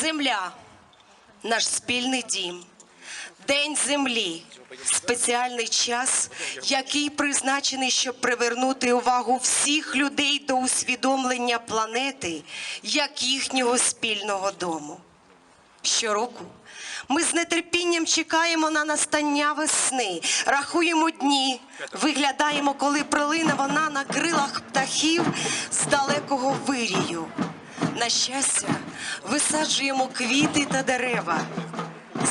Земля наш спільний дім. День землі спеціальний час, який призначений, щоб привернути увагу всіх людей до усвідомлення планети як їхнього спільного дому. Щороку ми з нетерпінням чекаємо на настання весни, рахуємо дні, виглядаємо, коли прилине вона на крилах птахів з далекого вирію. На щастя, висаджуємо квіти та дерева.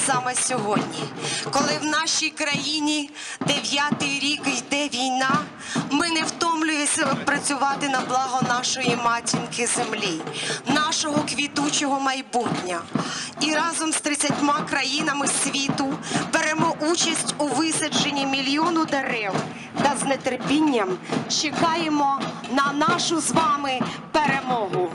Саме сьогодні, коли в нашій країні дев'ятий рік йде війна, ми не втомлюємося працювати на благо нашої матінки землі, нашого квітучого майбутня. І разом з 30 країнами світу беремо участь у висадженні мільйону дерев та з нетерпінням чекаємо на нашу з вами перемогу.